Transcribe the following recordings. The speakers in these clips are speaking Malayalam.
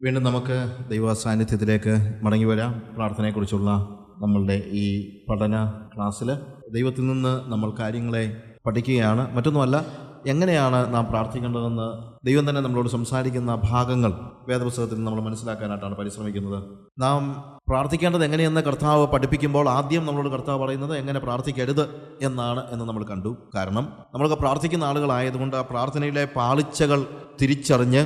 വീണ്ടും നമുക്ക് ദൈവ സാന്നിധ്യത്തിലേക്ക് മടങ്ങി വരാം. പ്രാർത്ഥനയെക്കുറിച്ചുള്ള നമ്മളുടെ ഈ പഠന ക്ലാസ്സിൽ ദൈവത്തിൽ നിന്ന് നമ്മൾ കാര്യങ്ങളെ പഠിക്കുകയാണ്. മറ്റൊന്നുമല്ല എങ്ങനെയാണ് നാം പ്രാർത്ഥിക്കേണ്ടതെന്ന് ദൈവം തന്നെ നമ്മളോട് സംസാരിക്കുന്ന ഭാഗങ്ങൾ വേദപുസ്തകത്തിൽ നമ്മൾ മനസ്സിലാക്കാനായിട്ടാണ് പരിശ്രമിക്കുന്നത്. നാം പ്രാർത്ഥിക്കേണ്ടത് എങ്ങനെയെന്ന് കർത്താവ് പഠിപ്പിക്കുമ്പോൾ ആദ്യം നമ്മളോട് കർത്താവ് പറയുന്നത് എങ്ങനെ പ്രാർത്ഥിക്കരുത് എന്നാണ് എന്ന് നമ്മൾ കണ്ടു. കാരണം നമ്മളൊക്കെ പ്രാർത്ഥിക്കുന്ന ആളുകളായതുകൊണ്ട് ആ പ്രാർത്ഥനയിലെ പാളിച്ചകൾ തിരിച്ചറിഞ്ഞ്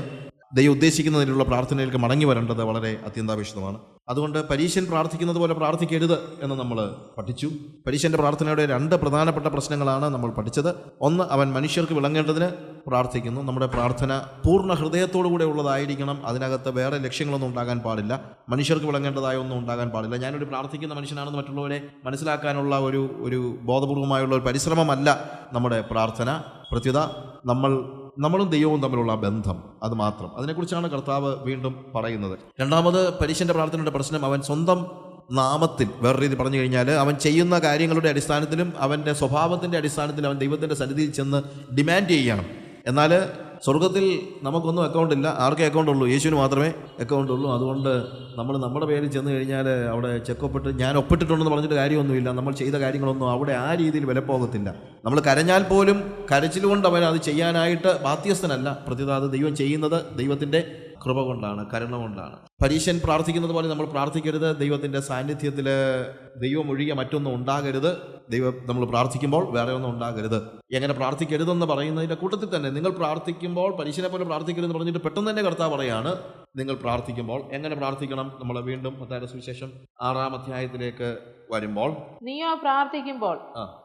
ദൈവം ഉദ്ദേശിക്കുന്നതിനുള്ള പ്രാർത്ഥനയിലേക്ക് മടങ്ങി വരേണ്ടത് വളരെ അത്യന്താപേക്ഷിതമാണ്. അതുകൊണ്ട് പരീശൻ പ്രാർത്ഥിക്കുന്നത് പോലെ പ്രാർത്ഥിക്കരുത് എന്ന് നമ്മൾ പഠിച്ചു. പരീശന്റെ പ്രാർത്ഥനയുടെ രണ്ട് പ്രധാനപ്പെട്ട പ്രശ്നങ്ങളാണ് നമ്മൾ പഠിച്ചത്. ഒന്ന് അവൻ മനുഷ്യർക്ക് വിളങ്ങേണ്ടതിന് പ്രാർത്ഥിക്കുന്നു. നമ്മുടെ പ്രാർത്ഥന പൂർണ ഹൃദയത്തോടു കൂടെ ഉള്ളതായിരിക്കണം. അതിനകത്ത് വേറെ ലക്ഷ്യങ്ങളൊന്നും ഉണ്ടാകാൻ പാടില്ല. മനുഷ്യർക്ക് വിളങ്ങേണ്ടതായ ഒന്നും ഉണ്ടാകാൻ പാടില്ല. ഞാനൊരു പ്രാർത്ഥിക്കുന്ന മനുഷ്യനാണെന്ന് മറ്റുള്ളവരെ മനസ്സിലാക്കാനുള്ള ഒരു ഒരു ബോധപൂർവമായുള്ള ഒരു പരിശ്രമമല്ല നമ്മുടെ പ്രാർത്ഥന. പ്രത്യുത നമ്മൾ നമ്മളും ദൈവവും തമ്മിലുള്ള ബന്ധം അത് മാത്രം. അതിനെക്കുറിച്ചാണ് കർത്താവ് വീണ്ടും പറയുന്നത്. രണ്ടാമത് പരീക്ഷന്റെ പ്രാർത്ഥനയുടെ പ്രശ്നം അവൻ സ്വന്തം നാമത്തിൽ വേറെ രീതി പറഞ്ഞു കഴിഞ്ഞാൽ അവൻ ചെയ്യുന്ന കാര്യങ്ങളുടെ അടിസ്ഥാനത്തിലും അവന്റെ സ്വഭാവത്തിന്റെ അടിസ്ഥാനത്തിലും അവൻ ദൈവത്തിന്റെ സന്നിധിയിൽ ചെന്ന് ഡിമാൻഡ് ചെയ്യണം. എന്നാൽ സ്വർഗത്തിൽ നമുക്കൊന്നും അക്കൗണ്ട് ഇല്ല. ആർക്കേ അക്കൗണ്ട് ഉള്ളൂ? യേശുവിന് മാത്രമേ അക്കൗണ്ട് ഉള്ളൂ. അതുകൊണ്ട് നമ്മൾ നമ്മുടെ പേരിൽ ചെന്ന് കഴിഞ്ഞാൽ അവിടെ ചെക്ക് ഒപ്പിട്ട് ഞാൻ ഒപ്പിട്ടിട്ടുണ്ടെന്ന് പറഞ്ഞിട്ട് കാര്യമൊന്നുമില്ല. നമ്മൾ ചെയ്ത കാര്യങ്ങളൊന്നും അവിടെ ആ രീതിയിൽ വിലപ്പോകത്തില്ല. നമ്മൾ കരഞ്ഞാൽ പോലും കരച്ചിലുകൊണ്ട് അവൻ അത് ചെയ്യാനായിട്ട് ബാധ്യസ്ഥനല്ല. പ്രത്യേകത അത് ദൈവം ചെയ്യുന്നത് ദൈവത്തിന്റെ കൃപ കൊണ്ടാണ് കരുണ കൊണ്ടാണ്. പരീശൻ പ്രാർത്ഥിക്കുന്നത് പോലെ നമ്മൾ പ്രാർത്ഥിക്കരുത്. ദൈവത്തിന്റെ സാന്നിധ്യത്തിൽ ദൈവം ഒഴികെ മറ്റൊന്നും ഉണ്ടാകരുത്. ദൈവം നമ്മൾ പ്രാർത്ഥിക്കുമ്പോൾ വേറെ ഒന്നും ഉണ്ടാകരുത്. എങ്ങനെ പ്രാർത്ഥിക്കരുതെന്ന് പറയുന്നതിന്റെ കൂട്ടത്തിൽ തന്നെ നിങ്ങൾ പ്രാർത്ഥിക്കുമ്പോൾ പരീശനെ പോലെ പ്രാർത്ഥിക്കരുതെന്ന് പറഞ്ഞിട്ട് പെട്ടെന്ന് തന്നെ കർത്താവ് പറയാണ് നിങ്ങൾ പ്രാർത്ഥിക്കുമ്പോൾ എങ്ങനെ പ്രാർത്ഥിക്കണം? നമ്മൾ വീണ്ടും മത്തായുടെ സുവിശേഷം ആറാം അധ്യായത്തിലേക്ക് വരുമ്പോൾ നീയോ പ്രാർത്ഥിക്കുമ്പോൾ.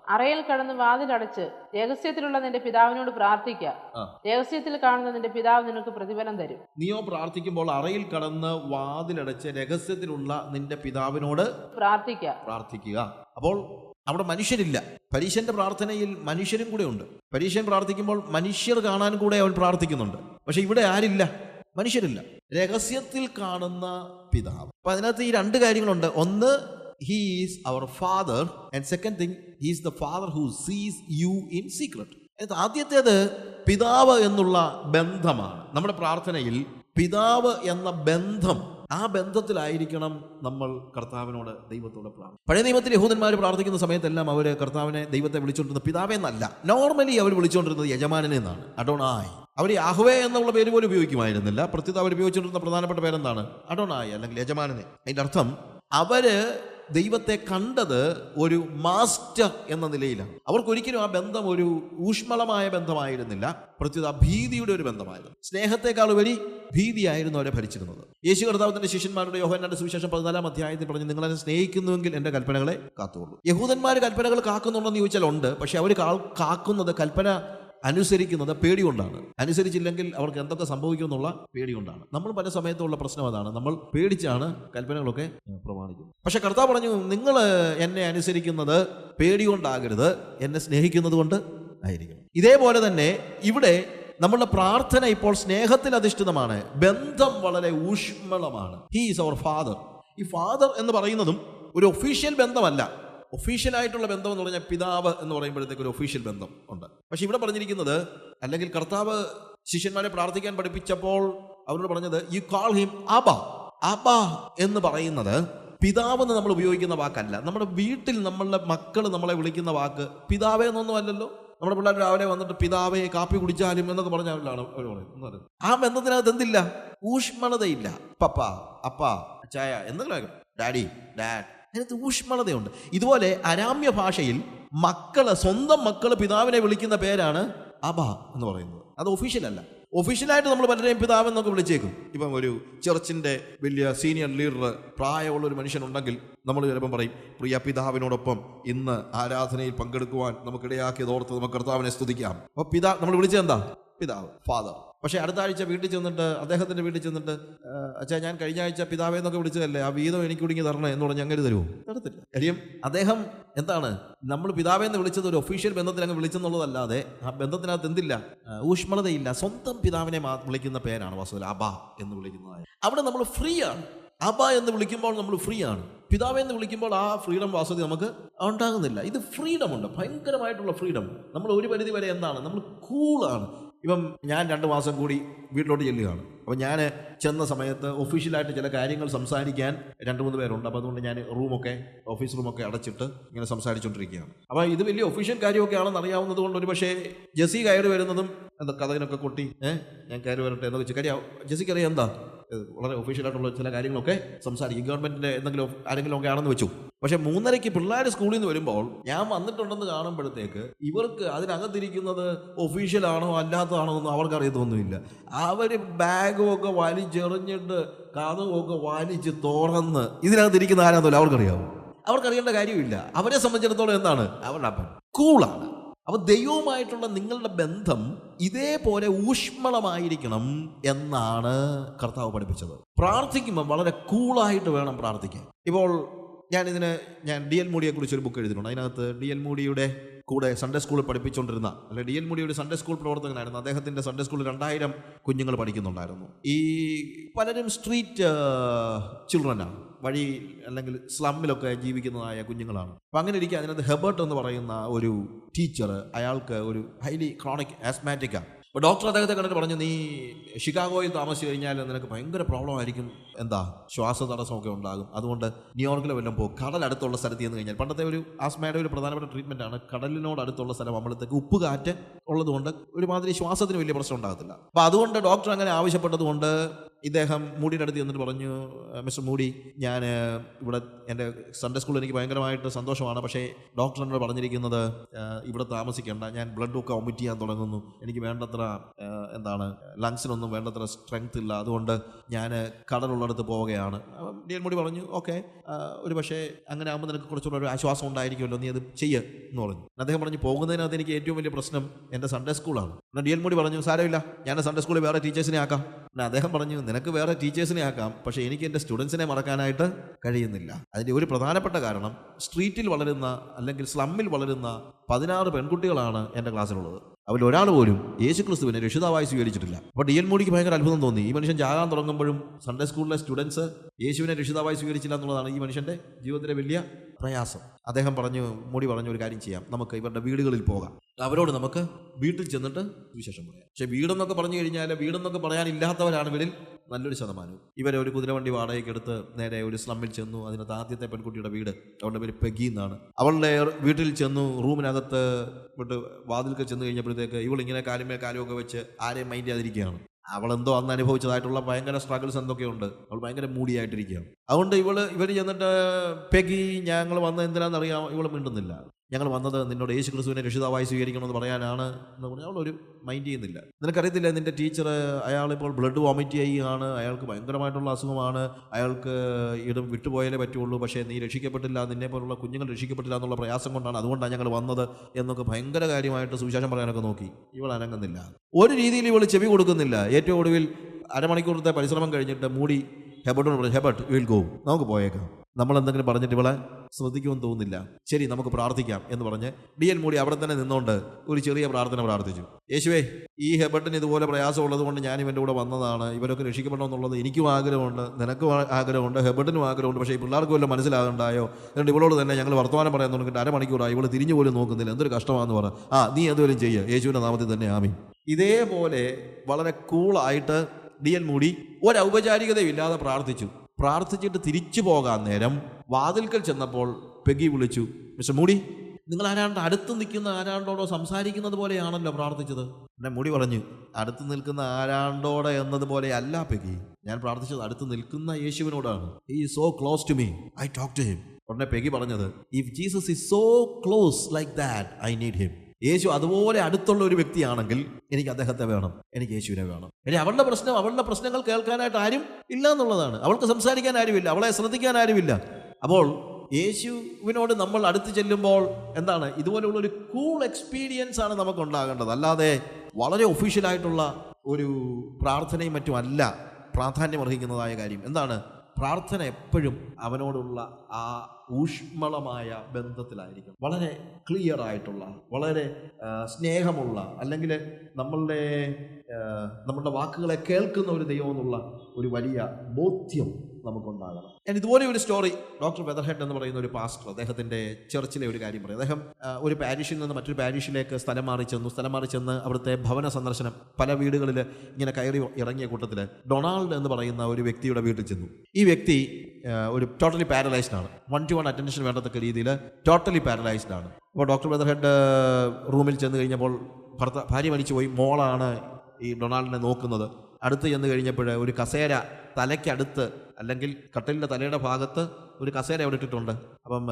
അറയിൽ കടന്ന് വാതിലടച്ച് രഹസ്യത്തിലുള്ള നിന്റെ പിതാവിനോട് പ്രാർത്ഥിക്ക. ആ. രഹസ്യത്തിൽ കാണുന്ന നിന്റെ പിതാവ് നിനക്ക് പ്രതിഫലം തരും. നീയോ പ്രാർത്ഥിക്കുമ്പോൾ അറയിൽ കടന്ന് വാതിലടച്ച് രഹസ്യത്തിലുള്ള നിന്റെ പിതാവിനോട് പ്രാർത്ഥിക്ക. പ്രാർത്ഥിക്കുക. അപ്പോൾ അവിടെ മനുഷ്യരില്ല. പരീശന്റെ പ്രാർത്ഥനയിൽ മനുഷ്യരും കൂടെ ഉണ്ട്. പരീശൻ പ്രാർത്ഥിക്കുമ്പോൾ മനുഷ്യർ കാണാൻ കൂടെ അവൻ പ്രാർത്ഥിക്കുന്നുണ്ട്. പക്ഷെ ഇവിടെ ആരില്ല. മനുഷ്യരില്ല. രഹസ്യത്തിൽ കാണുന്ന പിതാവ്. അപ്പൊ അതിനകത്ത് ഈ രണ്ട് കാര്യങ്ങളുണ്ട്. ഒന്ന് he is our father and second thing he is the father who sees you in secret ആദ്യത്തേത് പിതാവ് എന്നുള്ള ബന്ധമാണ്. നമ്മുടെ പ്രാർത്ഥനയിൽ പിതാവ് എന്ന ബന്ധം ആ ബന്ധത്തിലായിരിക്കണം നമ്മൾ കർത്താവിനോട് ദൈവത്തോട് പ്രാർത്ഥന പഴയ നിയമത്തിൽ യഹൂദന്മാർ പ്രാർത്ഥിക്കുന്ന സമയത്തെല്ലാം അവർ കർത്താവിനെ ദൈവത്തെ വിളിച്ചുകൊണ്ടിരുന്നത് പിതാവേ എന്നല്ല നോർമലി അവർ വിളിച്ചുകൊണ്ടിരുന്നത് യജമാനനെ അഡോണായി അഡോണായ് അവർ യാഹുവേ എന്നുള്ള പേര് പോലും ഉപയോഗിക്കുമായിരുന്നില്ല. പ്രത്യുത അവർ ഉപയോഗിച്ചിരുന്ന പ്രധാനപ്പെട്ട പേരെന്താണ്? അടോണായി അല്ലെങ്കിൽ യജമാനനെ. അതിന്റെ അർത്ഥം അവർ ദൈവത്തെ കണ്ടത് ഒരു മാസ്റ്റർ എന്ന നിലയിലാണ്. അവർക്കൊരിക്കലും ആ ബന്ധം ഒരു ഊഷ്മളമായ ബന്ധമായിരുന്നില്ല. പ്രത്യുത ഭീതിയുടെ ഒരു ബന്ധമായിരുന്നു. സ്നേഹത്തെക്കാൾ ഉപരി ഭീതിയായിരുന്നു അവരെ ഭരിച്ചിരുന്നത്. യേശു കർത്താവിന്റെ ശിഷ്യന്മാരുടെ യോഹന്നാന്റെ സുവിശേഷം പതിനാലാം അധ്യായത്തിൽ പറഞ്ഞു നിങ്ങൾ എന്നെ സ്നേഹിക്കുന്നുവെങ്കിൽ എന്റെ കൽപ്പനകളെ കാത്തുകൊള്ളൂ. യഹൂദന്മാർ കൽപ്പനകൾ കാക്കുന്നുണ്ടെന്ന് ചോദിച്ചാൽ ഉണ്ട്. പക്ഷെ അവർ കാക്കുന്നത് കൽപ്പന അനുസരിക്കുന്നത് പേടി കൊണ്ടാണ് അനുസരിച്ചില്ലെങ്കിൽ അവർക്ക് എന്തൊക്കെ സംഭവിക്കുമെന്നുള്ള പേടി കൊണ്ടാണ് നമ്മൾ പല സമയത്തുള്ള പ്രശ്നം അതാണ്. നമ്മൾ പേടിച്ചാണ് കൽപ്പനകളൊക്കെ പ്രമാണിക്കുന്നത്. പക്ഷെ കർത്താവ് പറഞ്ഞു നിങ്ങൾ എന്നെ അനുസരിക്കുന്നത് പേടി കൊണ്ടാകരുത് എന്നെ സ്നേഹിക്കുന്നത് കൊണ്ട് ആയിരിക്കണം. ഇതേപോലെ തന്നെ ഇവിടെ നമ്മളുടെ പ്രാർത്ഥന ഇപ്പോൾ സ്നേഹത്തിൽ അധിഷ്ഠിതമാണ്. ബന്ധം വളരെ ഊഷ്മളമാണ്. ഹീ ഈസ് അവർ ഫാദർ ഈ ഫാദർ എന്ന് പറയുന്നതും ഒരു ഒഫീഷ്യൽ ബന്ധമല്ല. ഒഫീഷ്യൽ ആയിട്ടുള്ള ബന്ധം എന്ന് പറഞ്ഞാൽ പിതാവ് എന്ന് പറയുമ്പോഴത്തേക്ക് ഒരു ഒഫീഷ്യൽ ബന്ധം ഉണ്ട്. പക്ഷെ ഇവിടെ പറഞ്ഞിരിക്കുന്നത് അല്ലെങ്കിൽ കർത്താവ് ശിഷ്യന്മാരെ പ്രാർത്ഥിക്കാൻ പഠിപ്പിച്ചപ്പോൾ അവരോട് പറഞ്ഞത് യു കാൾ ഹിം അബ അബ എന്ന് പറയുന്നത് പിതാവ് എന്ന് നമ്മൾ ഉപയോഗിക്കുന്ന വാക്കല്ല. നമ്മുടെ വീട്ടിൽ നമ്മളുടെ മക്കൾ നമ്മളെ വിളിക്കുന്ന വാക്ക് പിതാവേ എന്നൊന്നും അല്ലല്ലോ. നമ്മുടെ പിള്ളേർ രാവിലെ വന്നിട്ട് പിതാവേ കാപ്പി കുടിച്ചാലും എന്നൊക്കെ പറഞ്ഞാലാണ് അവർ പറയുന്നത്. ആ ബന്ധത്തിനകത്ത് എന്തില്ല? ഊഷ്മളതയില്ല. പപ്പ അപ്പ ചായ എന്തെങ്കിലും ഡാഡി ഡാഡ് അതിനകത്ത് ഊഷ്മളതയുണ്ട്. ഇതുപോലെ അരാമ്യ ഭാഷയിൽ മക്കൾ സ്വന്തം മക്കൾ പിതാവിനെ വിളിക്കുന്ന പേരാണ് അബ എന്ന് പറയുന്നത്. അത് ഒഫീഷ്യൽ അല്ല. ഒഫീഷ്യലായിട്ട് നമ്മൾ പലരെയും പിതാവ് എന്നൊക്കെ വിളിച്ചേക്കും. ഇപ്പം ഒരു ചർച്ചിന്റെ വലിയ സീനിയർ ലീഡർ പ്രായമുള്ള ഒരു മനുഷ്യനുണ്ടെങ്കിൽ നമ്മൾ ചിലപ്പം പറയും പ്രിയ പിതാവിനോടൊപ്പം ഇന്ന് ആരാധനയിൽ പങ്കെടുക്കുവാൻ നമുക്കിടയാക്കിയത് ഓർത്ത് നമുക്ക് കർത്താവിനെ സ്തുതിക്കാം. അപ്പൊ പിതാ നമ്മൾ വിളിച്ചതെന്താ പിതാവ് ഫാദർ പക്ഷേ അടുത്ത ആഴ്ച വീട്ടിൽ ചെന്നിട്ട് അദ്ദേഹത്തിന്റെ വീട്ടിൽ ചെന്നിട്ട് "ആ, അച്ഛാ ഞാൻ കഴിഞ്ഞ ആഴ്ച പിതാവേ എന്നൊക്കെ വിളിച്ചതല്ലേ? ആ വീതം എനിക്ക് കുടുങ്ങി തരണേ എന്ന് പറഞ്ഞ് അങ്ങനെ തരുമോ? തരത്തില്ല. കാര്യം അദ്ദേഹം എന്താണ് നമ്മൾ പിതാവേ എന്ന് വിളിച്ചത് ഒരു ഒഫീഷ്യൽ ബന്ധത്തിൽ അങ്ങ് വിളിച്ചെന്നുള്ളതല്ലാതെ ആ ബന്ധത്തിനകത്ത് എന്തില്ല? ഊഷ്മളതയില്ല. സ്വന്തം പിതാവിനെ വിളിക്കുന്ന പേരാണ് വാസ്തവത്തിൽ അബ എന്ന് വിളിക്കുന്നതായ. അവിടെ നമ്മൾ ഫ്രീ ആണ്. അബ എന്ന് വിളിക്കുമ്പോൾ നമ്മൾ ഫ്രീ ആണ്. പിതാവെ എന്ന് വിളിക്കുമ്പോൾ ആ ഫ്രീഡം വാസ്തവത്തിൽ നമുക്ക് ഉണ്ടാകുന്നില്ല. ഇത് ഫ്രീഡം ഉണ്ട്. ഭയങ്കരമായിട്ടുള്ള ഫ്രീഡം നമ്മൾ ഒരു പരിധി വരെ എന്താണ്? നമ്മൾ കൂളാണ് ഇപ്പം ഞാൻ രണ്ട് മാസം കൂടി വീട്ടിലോട്ട് ചെല്ലുകയാണ്. അപ്പോൾ ഞാൻ ചെന്ന സമയത്ത് ഒഫീഷ്യലായിട്ട് ചില കാര്യങ്ങൾ സംസാരിക്കാൻ രണ്ട് മൂന്ന് പേരുണ്ട്. അപ്പോൾ അതുകൊണ്ട് ഞാൻ റൂമൊക്കെ ഓഫീസ് റൂമൊക്കെ അടച്ചിട്ട് ഇങ്ങനെ സംസാരിച്ചുകൊണ്ടിരിക്കുകയാണ്. അപ്പോൾ ഇത് വലിയ ഒഫീഷ്യൽ കാര്യമൊക്കെ ആണെന്ന് അറിയാവുന്നത് കൊണ്ട് ഒരു പക്ഷേ ജെസി കയറി വരുന്നതും എന്താ കഥകിനൊക്കെ കൊട്ടി ഏഹ് ഞാൻ കയറി വരട്ടെ എന്ന് വെച്ച് കാര്യം ജെസിക്ക് അറിയാം എന്താ? വളരെ ഒഫീഷ്യലായിട്ടുള്ള ചില കാര്യങ്ങളൊക്കെ സംസാരിക്കും. ഗവൺമെന്റിന്റെ എന്തെങ്കിലും ആരെങ്കിലും ഒക്കെ ആണെന്ന് വെച്ചു. പക്ഷെ മൂന്നരയ്ക്ക് പിള്ളേർ സ്കൂളിൽ നിന്ന് വരുമ്പോൾ ഞാൻ വന്നിട്ടുണ്ടെന്ന് കാണുമ്പോഴത്തേക്ക് ഇവർക്ക് അതിനകത്തിരിക്കുന്നത് ഒഫീഷ്യലാണോ അല്ലാത്തതാണോ ഒന്നും അവർക്ക് അറിയത്തൊന്നുമില്ല അവർ ബാഗും ഒക്കെ വലിച്ചെറിഞ്ഞിട്ട് കഥവും ഒക്കെ വലിച്ച് തുറന്ന് ഇതിനകത്തിരിക്കുന്ന ആരാന്നല്ലോ അവർക്കറിയാവും? അവർക്കറിയേണ്ട കാര്യമില്ല. അവരെ സംബന്ധിച്ചിടത്തോളം എന്താണ്? അവരുടെ അപ്പൻ. കൂളാണ് അപ്പൊ ദൈവവുമായിട്ടുള്ള നിങ്ങളുടെ ബന്ധം ഇതേപോലെ ഊഷ്മളമായിരിക്കണം എന്നാണ് കർത്താവ് പഠിപ്പിച്ചത്. പ്രാർത്ഥിക്കുമ്പോൾ വളരെ കൂളായിട്ട് വേണം പ്രാർത്ഥിക്കാൻ. ഇപ്പോൾ ഞാനിതിന് ഞാൻ ഡി എൽ കുറിച്ച് ഒരു ബുക്ക് എഴുതിയിട്ടുണ്ട്. അതിനകത്ത് ഡി എൽ മോഡിയുടെ കൂടെ സൺഡേ സ്കൂളിൽ പഠിപ്പിച്ചുകൊണ്ടിരുന്ന അല്ലെ ഡി എൽ മോഡിയുടെ സൺഡേ സ്കൂൾ പ്രവർത്തകനായിരുന്നു. അദ്ദേഹത്തിന്റെ സൺഡേ സ്കൂളിൽ രണ്ടായിരം കുഞ്ഞുങ്ങൾ പഠിക്കുന്നുണ്ടായിരുന്നു. ഈ പലരും സ്ട്രീറ്റ് ചിൽഡ്രനാണ് വഴി അല്ലെങ്കിൽ സ്ലമ്മിലൊക്കെ ജീവിക്കുന്നതായ കുഞ്ഞുങ്ങളാണ്. അപ്പം അങ്ങനെ ഇരിക്കുക അതിനകത്ത് ഹെബർട്ട് എന്ന് പറയുന്ന ഒരു ടീച്ചർ അയാൾക്ക് ഒരു ഹൈലി ക്രോണിക് ആസ്മാറ്റിക്കാണ് അപ്പോൾ ഡോക്ടർ അദ്ദേഹത്തെ കണ്ടിട്ട് പറഞ്ഞു നീ ഷിക്കാഗോയിൽ താമസിച്ചു കഴിഞ്ഞാൽ നിനക്ക് ഭയങ്കര പ്രോബ്ലം ആയിരിക്കും. എന്താ? ശ്വാസ തടസ്സമൊക്കെ ഉണ്ടാകും. അതുകൊണ്ട് ന്യൂയോർക്കിൽ വല്ലതും പോകും കടലടുത്തുള്ള സ്ഥലത്ത് ചെന്ന് കഴിഞ്ഞാൽ. പണ്ടത്തെ ഒരു ആസ്മയുടെ ഒരു പ്രധാനപ്പെട്ട ട്രീറ്റ്മെന്റ് ആണ്. കടലിനോട് അടുത്തുള്ള സ്ഥലം അമ്പലത്തേക്ക് ഉപ്പ് കാറ്റ് ഉള്ളതുകൊണ്ട് ഒരുമാതിരി ശ്വാസത്തിന് വലിയ പ്രശ്നം ഉണ്ടാകത്തില്ല. അപ്പോൾ അതുകൊണ്ട് ഡോക്ടർ അങ്ങനെ ആവശ്യപ്പെട്ടതുകൊണ്ട് ഇദ്ദേഹം മൂടിയുടെ അടുത്ത് ചെന്നിട്ട് പറഞ്ഞു മിസ്റ്റർ മൂടി ഞാൻ ഇവിടെ എന്റെ സൺഡേ സ്കൂളിൽ എനിക്ക് ഭയങ്കരമായിട്ട് സന്തോഷമാണ്. പക്ഷേ ഡോക്ടർ എന്നോട് പറഞ്ഞിരിക്കുന്നത് ഇവിടെ താമസിക്കേണ്ട. ഞാൻ ബ്ലഡ് ഒക്കെ ഒമിറ്റ് ചെയ്യാൻ തുടങ്ങുന്നു. എനിക്ക് വേണ്ടത്ര എന്താണ് ലങ്സിനൊന്നും വേണ്ടത്ര സ്ട്രെങ്ത് ഇല്ല. അതുകൊണ്ട് ഞാൻ കടലുള്ളടത്ത് പോവുകയാണ്. ഡിയൻ മൂടി പറഞ്ഞു ഓക്കെ ഒരു പക്ഷേ അങ്ങനെ ആകുമ്പോൾ നിനക്ക് കുറച്ചുകൂടെ ഒരു ആശ്വാസം ഉണ്ടായിരിക്കുമല്ലോ. നീ അത് ചെയ്യുക എന്ന് പറഞ്ഞു. അദ്ദേഹം പറഞ്ഞു പോകുന്നതിനകത്ത് എനിക്ക് ഏറ്റവും വലിയ പ്രശ്നം എന്റെ സൺഡേ സ്കൂളാണ് എന്നാൽ ഡി എൻ മൂടി പറഞ്ഞു സാരമില്ല. ഞാൻ സൺഡേ സ്കൂളിൽ വേറെ ടീച്ചേഴ്സിനെ ആക്കാം. പിന്നെ അദ്ദേഹം പറഞ്ഞു നിനക്ക് വേറെ ടീച്ചേഴ്സിനെ ആക്കാം പക്ഷെ എനിക്ക് എന്റെ സ്റ്റുഡൻസിനെ മറക്കാനായിട്ട് കഴിയുന്നില്ല. അതിന്റെ ഒരു പ്രധാനപ്പെട്ട കാരണം സ്ട്രീറ്റിൽ വളരുന്ന അല്ലെങ്കിൽ സ്ലമ്മിൽ വളരുന്ന പതിനാറ് പെൺകുട്ടികളാണ് എന്റെ ക്ലാസ്സിലുള്ളത്. അവരിൽ ഒരാൾ പോലും യേശു ക്രിസ്തുവിനെ രക്ഷിതാവായി സ്വീകരിച്ചിട്ടില്ല. അപ്പോൾ ഡി എൻ മോഡിക്ക് ഭയങ്കര അത്ഭുതം തോന്നി. ഈ മനുഷ്യൻ ജാകാൻ തുടങ്ങുമ്പോഴും സൺഡേ സ്കൂളിലെ സ്റ്റുഡൻസ് യേശുവിനെ രക്ഷിതാവായി സ്വീകരിച്ചില്ല എന്നുള്ളതാണ് ഈ മനുഷ്യന്റെ ജീവിതത്തിലെ വലിയ പ്രയാസം. അദ്ദേഹം പറഞ്ഞു മോഡി പറഞ്ഞു ഒരു കാര്യം ചെയ്യാം. നമുക്ക് ഇവരുടെ വീടുകളിൽ പോകാം. അവരോട് നമുക്ക് വീട്ടിൽ ചെന്നിട്ട് വിശേഷം പറയാം. പക്ഷെ വീടെന്നൊക്കെ പറഞ്ഞു കഴിഞ്ഞാൽ വീടെന്നൊക്കെ പറയാനില്ലാത്തവരാണ് ഇവരിൽ നല്ലൊരു ശതമാനവും. ഇവരെ ഒരു കുതിരവണ്ടി വാടകയ്ക്ക് എടുത്ത് നേരെ ഒരു സ്ലമ്മിൽ ചെന്നു. അതിനകത്ത് ആദ്യത്തെ പെൺകുട്ടിയുടെ വീട്. അവളുടെ പേര് പെഗി എന്നാണ്. അവളുടെ വീട്ടിൽ ചെന്നു റൂമിനകത്ത് വിട്ട് വാതിൽക്ക് ചെന്ന് കഴിഞ്ഞപ്പോഴത്തേക്ക് ഇവളിങ്ങനെ കാലുമേ കാലുമൊക്കെ വെച്ച് ആരെയും മൈൻഡ് ചെയ്യാതിരിക്കുകയാണ്. അവളെന്തോ അന്ന് അനുഭവിച്ചതായിട്ടുള്ള ഭയങ്കര സ്ട്രഗിൾസ് എന്തൊക്കെയുണ്ട്? അവൾ ഭയങ്കര മൂടിയായിട്ടിരിക്കുകയാണ്. അതുകൊണ്ട് ഇവൾ ഇവർ ചെന്നിട്ട് പെഗി ഞങ്ങൾ വന്നത് എന്തിനാണെന്നറിയാം ഇവൾ മിണ്ടുന്നില്ല. ഞങ്ങൾ വന്നത് നിന്നോട് യേശു ക്രിസ്തുവിനെ രക്ഷിതാവായി സ്വീകരിക്കണമെന്ന് പറയാനാണ് എന്ന് പറഞ്ഞാൽ അവളൊരു മൈൻഡ് ചെയ്യുന്നില്ല. നിനക്കറിയത്തില്ല നിന്റെ ടീച്ചർ അയാളിപ്പോൾ ബ്ലഡ് വോമിറ്റ് ചെയ്യുകയാണ് അയാൾക്ക് ഭയങ്കരമായിട്ടുള്ള അസുഖമാണ് അയാൾക്ക് ഇടും വിട്ടുപോയാലേ പറ്റുള്ളൂ പക്ഷേ നീ രക്ഷിക്കപ്പെട്ടില്ല നിന്നെ പോലുള്ള കുഞ്ഞുങ്ങൾ രക്ഷിക്കപ്പെട്ടില്ല എന്നുള്ള പ്രയാസം കൊണ്ടാണ് അതുകൊണ്ടാണ് ഞങ്ങൾ വന്നത് എന്നൊക്കെ ഭയങ്കര കാര്യമായിട്ട് സുവിശേഷം പറയാനൊക്കെ നോക്കി. ഇവൾ അനങ്ങുന്നില്ല. ഒരു രീതിയിൽ ഇവൾ ചെവി കൊടുക്കുന്നില്ല. ഏറ്റവും ഒടുവിൽ അരമണിക്കൂറത്തെ പരിശ്രമം കഴിഞ്ഞിട്ട് മൂടി ഹെബർട്ടോട് പറഞ്ഞു ഹെബർട്ട് വിൽ ഗോ നമുക്ക് പോയേക്കാം. നമ്മൾ എന്തെങ്കിലും പറഞ്ഞിട്ട് ഇവളെ ശ്രദ്ധിക്കുമെന്ന് തോന്നുന്നില്ല. ശരി നമുക്ക് പ്രാർത്ഥിക്കാം എന്ന് പറഞ്ഞ് ഡി എൻ മൂടി അവിടെ തന്നെ നിന്നുകൊണ്ട് ഒരു ചെറിയ പ്രാർത്ഥന പ്രാർത്ഥിച്ചു. യേശുവേ ഈ ഹെബട്ടിന് ഇതുപോലെ പ്രയാസമുള്ളത് കൊണ്ട് ഞാൻ ഇവന്റെ കൂടെ വന്നതാണ്. ഇവരൊക്കെ രക്ഷിക്കപ്പെടണമെന്നുള്ളത് എനിക്കും ആഗ്രഹമുണ്ട് നിനക്കും ആഗ്രഹമുണ്ട് ഹെബട്ടിനും ആഗ്രഹമുണ്ട്. പക്ഷേ ഈ പിള്ളേർക്ക് വല്ലതും മനസ്സിലാകണ്ടായോ? എന്നിട്ട് ഇവളോട് തന്നെ ഞങ്ങൾ വർത്തമാനം പറയാൻ തുടങ്ങിയിട്ട് അരമണിക്കൂറായി. ഇവൾ തിരിഞ്ഞു പോലും നോക്കുന്നില്ല. എന്തൊരു കഷ്ടമാണെന്ന് പറ. ആ നീ എന്തുവരും ചെയ്യുക യേശുവിന്റെ നാമത്തിൽ തന്നെ ആമി ഇതേപോലെ വളരെ കൂളായിട്ട് ഡി എൻ മൂടി ഒരു ഔപചാരികതയും ഇല്ലാതെ പ്രാർത്ഥിച്ചു. പ്രാർത്ഥിച്ചിട്ട് തിരിച്ചു പോകാൻ നേരം വാതിൽക്കൽ ചെന്നപ്പോൾ പെഗി വിളിച്ചു മിസ്റ്റർ മൂടി നിങ്ങൾ ആരാണ്ട് അടുത്ത് നിൽക്കുന്ന ആരാണ്ടോടോ സംസാരിക്കുന്നത് പോലെയാണല്ലോ പ്രാർത്ഥിച്ചത്? എന്നെ മുടി പറഞ്ഞു അടുത്ത് നിൽക്കുന്ന ആരാണ്ടോടെ എന്നതുപോലെ അല്ല പെഗി ഞാൻ പ്രാർത്ഥിച്ചത് അടുത്ത് നിൽക്കുന്ന യേശുവിനോടാണ്. ഈ so close to me I talk to him ഉടനെ പെഗി പറഞ്ഞത് if Jesus is so close like that I need him യേശു അതുപോലെ അടുത്തുള്ള ഒരു വ്യക്തിയാണെങ്കിൽ എനിക്ക് അദ്ദേഹത്തെ വേണം എനിക്ക് യേശുവിനെ വേണം. ഇനി അവളുടെ പ്രശ്നം അവളുടെ പ്രശ്നങ്ങൾ കേൾക്കാനായിട്ട് ആരും ഇല്ല എന്നുള്ളതാണ്. അവൾക്ക് സംസാരിക്കാൻ ആരുമില്ല അവളെ ശ്രദ്ധിക്കാൻ ആരുമില്ല. അപ്പോൾ യേശുവിനോട് നമ്മൾ അടുത്ത് ചെല്ലുമ്പോൾ എന്താണ്? ഇതുപോലെയുള്ള ഒരു കൂൾ എക്സ്പീരിയൻസ് ആണ് നമുക്ക് ഉണ്ടാകേണ്ടത് അല്ലാതെ വളരെ ഒഫീഷ്യലായിട്ടുള്ള ഒരു പ്രാർത്ഥനയും മറ്റും അല്ല പ്രാധാന്യം അർഹിക്കുന്നതായ കാര്യം. എന്താണ്? പ്രാർത്ഥന എപ്പോഴും അവനോടുള്ള ആ ഊഷ്മളമായ ബന്ധത്തിലായിരിക്കും. വളരെ ക്ലിയർ ആയിട്ടുള്ള വളരെ സ്നേഹമുള്ള അല്ലെങ്കിൽ നമ്മളുടെ നമ്മുടെ വാക്കുകളെ കേൾക്കുന്ന ഒരു ദൈവം എന്നുള്ള ഒരു വലിയ ബോധ്യം നമുക്കുണ്ടാകണം. ഞാൻ ഇതുപോലെ ഒരു സ്റ്റോറി ഡോക്ടർ വെതർഹെഡ് എന്ന് പറയുന്ന ഒരു പാസ്റ്റർ അദ്ദേഹത്തിന്റെ ചർച്ചിലെ ഒരു കാര്യം പറയും. അദ്ദേഹം ഒരു പാരീഷിൽ നിന്ന് മറ്റൊരു പാരീഷിലേക്ക് സ്ഥലം മാറി ചെന്നു. സ്ഥലം മാറി ചെന്ന് അവിടുത്തെ ഭവന സന്ദർശനം പല വീടുകളിൽ ഇങ്ങനെ കയറി ഇറങ്ങിയ കൂട്ടത്തിൽ ഡൊണാൾഡ് എന്ന് പറയുന്ന ഒരു വ്യക്തിയുടെ വീട്ടിൽ ചെന്നു. ഈ വ്യക്തി ഒരു ടോട്ടലി പാരലൈസ്ഡ് ആണ്. വൺ ടു വൺ അറ്റൻഷൻ വേണ്ടത്തക്ക രീതിയിൽ ടോട്ടലി പാരലൈസ്ഡ് ആണ്. അപ്പോൾ ഡോക്ടർ വെതർഹെഡ് റൂമിൽ ചെന്ന് കഴിഞ്ഞപ്പോൾ ഭർത്ത ഭാര്യ മരിച്ചു പോയി മോളാണ് ഈ ഡൊണാൾഡിനെ നോക്കുന്നത്. അടുത്ത് ചെന്ന് കഴിഞ്ഞപ്പോൾ ഒരു കസേര തലയ്ക്കടുത്ത് അല്ലെങ്കിൽ കട്ടിലിന്റെ തലയുടെ ഭാഗത്ത് ഒരു കസേര അവിടെ ഇട്ടിട്ടുണ്ട്. അപ്പം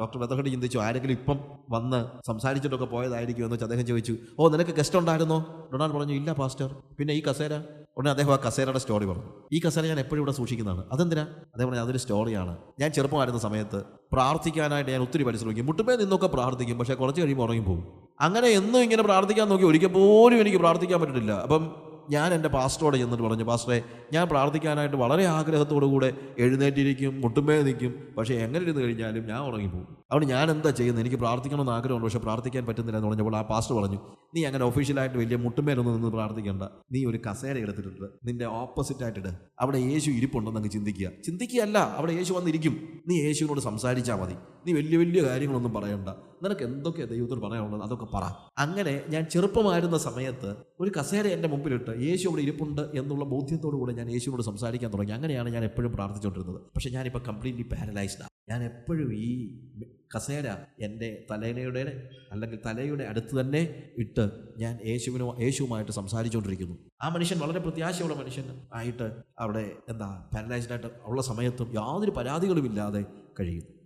ഡോക്ടർ ബെത്തഹഡ് ചിന്തിച്ചു ആരെങ്കിലും ഇപ്പം വന്ന് സംസാരിച്ചിട്ടൊക്കെ പോയതായിരിക്കും എന്ന് വെച്ച് അദ്ദേഹം ചോദിച്ചു ഓ നിനക്ക് ഗസ്റ്റ് ഉണ്ടായിരുന്നോ? ഡൊണാൾഡ് പറഞ്ഞു ഇല്ല പാസ്റ്റർ. പിന്നെ ഈ കസേര ഉടനെ അദ്ദേഹം ആ കസേരയുടെ സ്റ്റോറി പറഞ്ഞു. ഈ കസേര ഞാൻ എപ്പോഴും ഇവിടെ സൂക്ഷിക്കുന്നതാണ്. അതെന്തിനാ? അദ്ദേഹം പറഞ്ഞു അതൊരു സ്റ്റോറിയാണ്. ഞാൻ ചെറുപ്പമായിരുന്ന സമയത്ത് പ്രാർത്ഥിക്കാനായിട്ട് ഞാൻ ഒത്തിരി പരിശ്രമിക്കും. മുട്ടുമേ നിന്നൊക്കെ പ്രാർത്ഥിക്കും പക്ഷേ കുറച്ച് കഴിയുമ്പോൾ ഉറങ്ങി പോകും അങ്ങനെ എന്നും ഇങ്ങനെ പ്രാർത്ഥിക്കാൻ നോക്കി ഒരിക്കൽ പോലും എനിക്ക് പ്രാർത്ഥിക്കാൻ പറ്റില്ല അപ്പം ഞാൻ എന്റെ പാസ്റ്ററോട് ചെന്നിട്ട് പറഞ്ഞു പാസ്റ്ററെ ഞാൻ പ്രാർത്ഥിക്കാനായിട്ട് വളരെ ആഗ്രഹത്തോടു കൂടെ എഴുന്നേറ്റിരിക്കും മുട്ടുമേ നിൽക്കും പക്ഷേ എങ്ങനെ ഇരുന്ന് കഴിഞ്ഞാലും ഞാൻ ഉറങ്ങിപ്പോകും. അതുകൊണ്ട് ഞാൻ എന്താ ചെയ്യുന്നത്? എനിക്ക് പ്രാർത്ഥിക്കണമെന്ന് ആഗ്രഹമുണ്ട് പക്ഷേ പ്രാർത്ഥിക്കാൻ പറ്റുന്നില്ല എന്ന് പറഞ്ഞപ്പോൾ ആ പാസ്റ്റർ പറഞ്ഞു നീ അങ്ങനെ ഒഫീഷ്യലായിട്ട് വലിയ മുട്ടുമേലൊന്നും നിന്ന് പ്രാർത്ഥിക്കേണ്ട. നീ ഒരു കസേര എടുത്തിട്ടുണ്ട്. നിന്റെ ഓപ്പോസിറ്റ് ആയിട്ടിട്ട് അവിടെ യേശു ഇരിപ്പുണ്ടെന്ന് അങ്ങ് ചിന്തിക്കുക. ചിന്തിക്കുകയല്ല അവിടെ യേശു വന്നിരിക്കും. നീ യേശുവിനോട് സംസാരിച്ചാൽ മതി. നീ വലിയ വലിയ കാര്യങ്ങളൊന്നും പറയണ്ട. നിനക്ക് എന്തൊക്കെ ദൈവത്തോട് പറയാനുള്ളത്? അതൊക്കെ പറ. അങ്ങനെ ഞാൻ ചെറുപ്പമായിരുന്ന സമയത്ത് ഒരു കസേര എന്റെ മുമ്പിലിട്ട് യേശു അവിടെ ഇരിപ്പുണ്ട് എന്നുള്ള ബോധ്യത്തോടു കൂടെ ഞാൻ യേശുവിനോട് സംസാരിക്കാൻ തുടങ്ങി. അങ്ങനെയാണ് ഞാൻ എപ്പോഴും പ്രാർത്ഥിച്ചുകൊണ്ടിരുന്നത്. പക്ഷേ ഞാനിപ്പോൾ കംപ്ലീറ്റ്ലി പാരലൈസ്ഡാണ് ഞാൻ എപ്പോഴും ഈ കസേര എന്റെ തലയുടെ അല്ലെങ്കിൽ തലയുടെ അടുത്ത് തന്നെ ഇട്ട് ഞാൻ യേശുവിനോ യേശുവുമായിട്ട് സംസാരിച്ചുകൊണ്ടിരിക്കുന്നു. ആ മനുഷ്യൻ വളരെ പ്രത്യാശയുള്ള മനുഷ്യൻ ആയിട്ട് അവിടെ എന്താ പാരലൈസ്ഡായിട്ട് ഉള്ള സമയത്തും യാതൊരു പരാതികളുമില്ലാതെ കഴിയുന്നു.